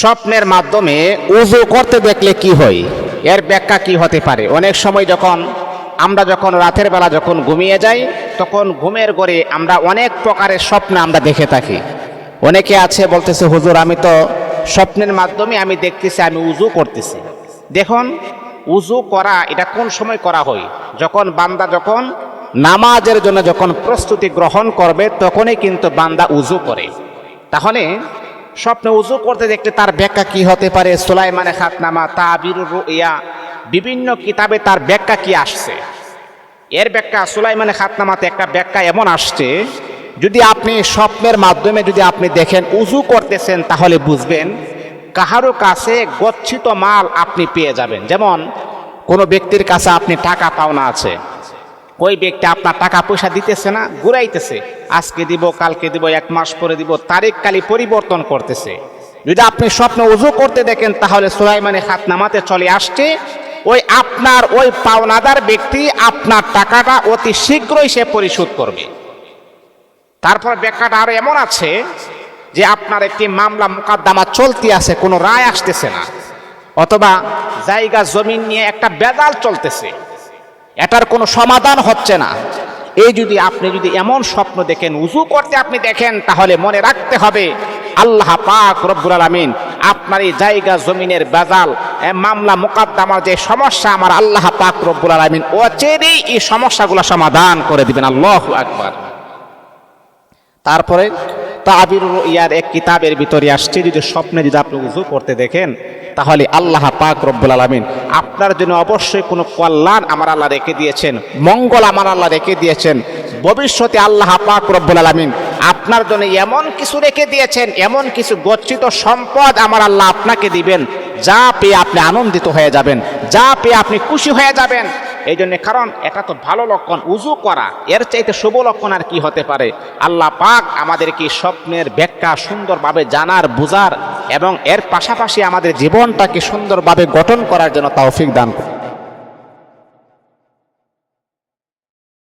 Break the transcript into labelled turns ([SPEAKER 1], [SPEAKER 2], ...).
[SPEAKER 1] স্বপ্নের মাধ্যমে উজু করতে দেখলে কি হয়? এর ব্যাখ্যা কি হতে পারে? অনেক সময় যখন আমরা যখন রাতের বেলা যখন ঘুমিয়ে যাই, তখন ঘুমের ঘরে আমরা অনেক প্রকারের স্বপ্ন আমরা দেখে থাকি। অনেকে আছে বলতেছে, হুজুর, আমি তো স্বপ্নের মাধ্যমে আমি দেখতেছি, আমি উজু করতেছি। দেখুন, উজু করা, এটা কোন সময় করা হয়? যখন বান্দা যখন নামাজের জন্য যখন প্রস্তুতি গ্রহণ করবে, তখনই কিন্তু বান্দা উজু করে। তাহলে স্বপ্নে উজু করতে দেখতে তার ব্যাখ্যা কি হতে পারে? সুলাইমানে খাতনামা তাবির ইয়া বিভিন্ন কিতাবে তার ব্যাখ্যা কি আসছে? এর ব্যাখ্যা সুলাইমানে খাতনামাতে একটা ব্যাখ্যা এমন আসছে, যদি আপনি স্বপ্নের মাধ্যমে যদি আপনি দেখেন, উজু করতেছেন, তাহলে বুঝবেন কাহারও কাছে গচ্ছিত মাল আপনি পেয়ে যাবেন। যেমন কোনো ব্যক্তির কাছে আপনি টাকা পাওনা আছে ওই ব্যক্তি আপনার টাকা পয়সা দিতেছে না, ঘুরাইতেছে। আজকে দিব, কালকে দিব, এক মাস পরে দিব, তারিখ কালি পরিবর্তন করতেছে। যদি আপনি স্বপ্ন উজু করতে দেখেন, তাহলে সুলাইমানে খাতনামাতে চলে আসছে, ওই আপনার ওই পাওনাদার ব্যক্তি আপনার টাকাটা অতি শীঘ্রই সে পরিশোধ করবে। তারপর ব্যাখ্যাটা আরও এমন আছে যে আপনার একটি মামলা মোকদ্দমা চলতি আছে, কোনো রায় আসতেছে না। অথবা জায়গা, জমিন নিয়ে একটা বেদাল চলতেছে। এটার কোনো সমাধান হচ্ছে না। এই যদি আপনি যদি এমন স্বপ্ন দেখেন, উজু করতে আপনি দেখেন, তাহলে মনে রাখতে হবে, আল্লাহ পাক রব্বুল আলামিন আপনার এই জায়গা জমিনের বেজাল মামলা মোকদ্দমার যে সমস্যা, আমার আল্লাহ পাক রব্বুল আলামিন অচেরেই এই সমস্যাগুলো সমাধান করে দিবেন। আল্লাহ আকবার। তারপরে তাবির ইয়ার এক কিতাবের ভিতরে আসছে, যদি স্বপ্নে যদি আপনি উজু করতে দেখেন তাহলে আল্লাহ পাক রব্বুল আলমিন আপনার জন্য অবশ্যই কোনো কল্যাণ আমার আল্লাহ রেখে দিয়েছেন, মঙ্গল আমার আল্লাহ রেখে দিয়েছেন। ভবিষ্যতে আল্লাহ পাক রব্বুল আলমিন আপনার জন্য এমন কিছু রেখে দিয়েছেন, এমন কিছু গচ্ছিত সম্পদ আমার আল্লাহ আপনাকে দিবেন, যা পেয়ে আপনি আনন্দিত হয়ে যাবেন, যা পেয়ে আপনি খুশি হয়ে যাবেন। এই জন্য কারণ এটা তো ভালো লক্ষণ, উজু করা, এর চাইতে শুভ লক্ষণ আর কি হতে পারে? আল্লাহ পাক আমাদেরকে স্বপ্নের ব্যাখ্যা সুন্দরভাবে জানার, বুঝার এবং এর পাশাপাশি আমাদের জীবনটাকে সুন্দরভাবে গঠন করার জন্য তৌফিক দান করুন।